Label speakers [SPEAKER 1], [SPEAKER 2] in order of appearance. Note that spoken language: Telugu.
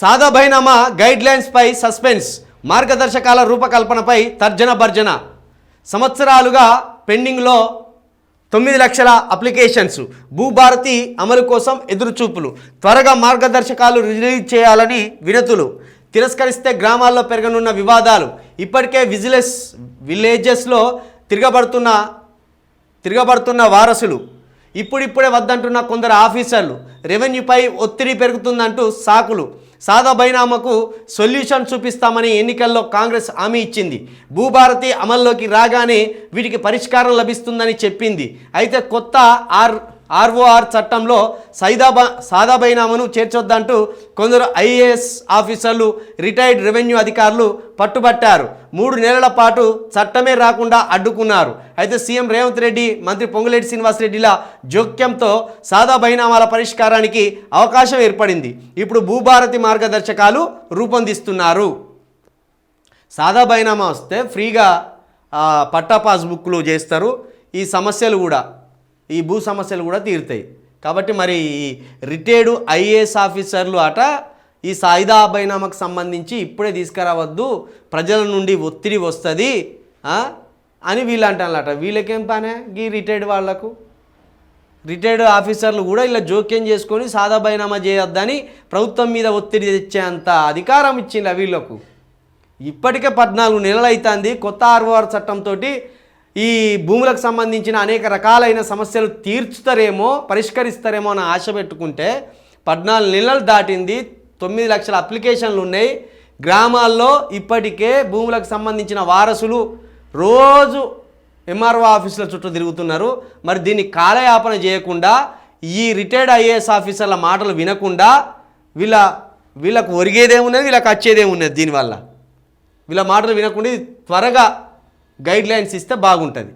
[SPEAKER 1] సాదా బైనామా గైడ్లైన్స్పై సస్పెన్స్ మార్గదర్శకాల రూపకల్పనపై తర్జన భర్జన. సంవత్సరాలుగా పెండింగ్లో తొమ్మిది లక్షల అప్లికేషన్స్. భూభారతి అమలు కోసం ఎదురుచూపులు. త్వరగా మార్గదర్శకాలు రిలీజ్ చేయాలని వినతులు. తిరస్కరిస్తే గ్రామాల్లో పెరగనున్న వివాదాలు. ఇప్పటికే విజిలెస్ విలేజెస్లో తిరగబడుతున్న తిరగబడుతున్న వారసులు. ఇప్పుడిప్పుడే వద్దంటున్న కొందరు ఆఫీసర్లు రెవెన్యూపై ఒత్తిడి పెరుగుతుందంటూ సాకులు. సాదా బైనామాకు సొల్యూషన్ చూపిస్తామని ఎన్నికల్లో కాంగ్రెస్ హామీ ఇచ్చింది. భూభారతి అమల్లోకి రాగానే వీటికి పరిష్కారం లభిస్తుందని చెప్పింది. అయితే కొత్త ఆర్ ఆర్ఓఆర్ చట్టంలో సైదాబా సాదాబైనామను చేర్చొద్దంటూ కొందరు ఐఏఎస్ ఆఫీసర్లు రిటైర్డ్ రెవెన్యూ అధికారులు పట్టుబట్టారు. మూడు నెలల పాటు చట్టమే రాకుండా అడ్డుకున్నారు. అయితే సీఎం రేవంత్ రెడ్డి మంత్రి పొంగులేటి శ్రీనివాసరెడ్డిల జోక్యంతో సాదా బైనామాల పరిష్కారానికి అవకాశం ఏర్పడింది. ఇప్పుడు భూభారతి మార్గదర్శకాలు రూపొందిస్తున్నారు. సాదా బైనామా వస్తే ఫ్రీగా పట్టా పాస్బుక్లు చేస్తారు. ఈ సమస్యలు కూడా ఈ భూ సమస్యలు కూడా తీరుతాయి. కాబట్టి మరి ఈ రిటైర్డ్ ఐఏఎస్ ఆఫీసర్లు అట ఈ సాయిదా బైనామాకు సంబంధించి ఇప్పుడే తీసుకురావద్దు ప్రజల నుండి ఒత్తిడి వస్తుంది అని వీళ్ళు అంటారట వీళ్ళకేం పనే ఈ రిటైర్డ్ వాళ్ళకు? రిటైర్డ్ ఆఫీసర్లు కూడా ఇలా జోక్యం చేసుకొని సాదా బైనామా చేయొద్దని ప్రభుత్వం మీద ఒత్తిడి తెచ్చేంత అధికారం ఇచ్చింది వీళ్ళకు. ఇప్పటికే పద్నాలుగు నెలలు అవుతుంది కొత్త ఆర్ఓఆర్ చట్టంతో ఈ భూములకు సంబంధించిన అనేక రకాలైన సమస్యలు తీర్చుతారేమో పరిష్కరిస్తారేమో అని ఆశ పెట్టుకుంటే పద్నాలుగు నెలలు దాటింది తొమ్మిది లక్షల అప్లికేషన్లు ఉన్నాయి. గ్రామాల్లో ఇప్పటికే భూములకు సంబంధించిన వారసులు రోజు ఎంఆర్ఓ ఆఫీసుల చుట్టూ తిరుగుతున్నారు. మరి దీన్ని కాలయాపన చేయకుండా ఈ రిటైర్డ్ ఐఏఎస్ ఆఫీసర్ల మాటలు వినకుండా వీళ్ళ వీళ్ళకు ఒరిగేదేమున్నది వీళ్ళకి వచ్చేదేమున్నది దీనివల్ల. వీళ్ళ మాటలు వినకుండా త్వరగా గైడ్ లైన్స్ ఇస్తే బాగుంటుంది.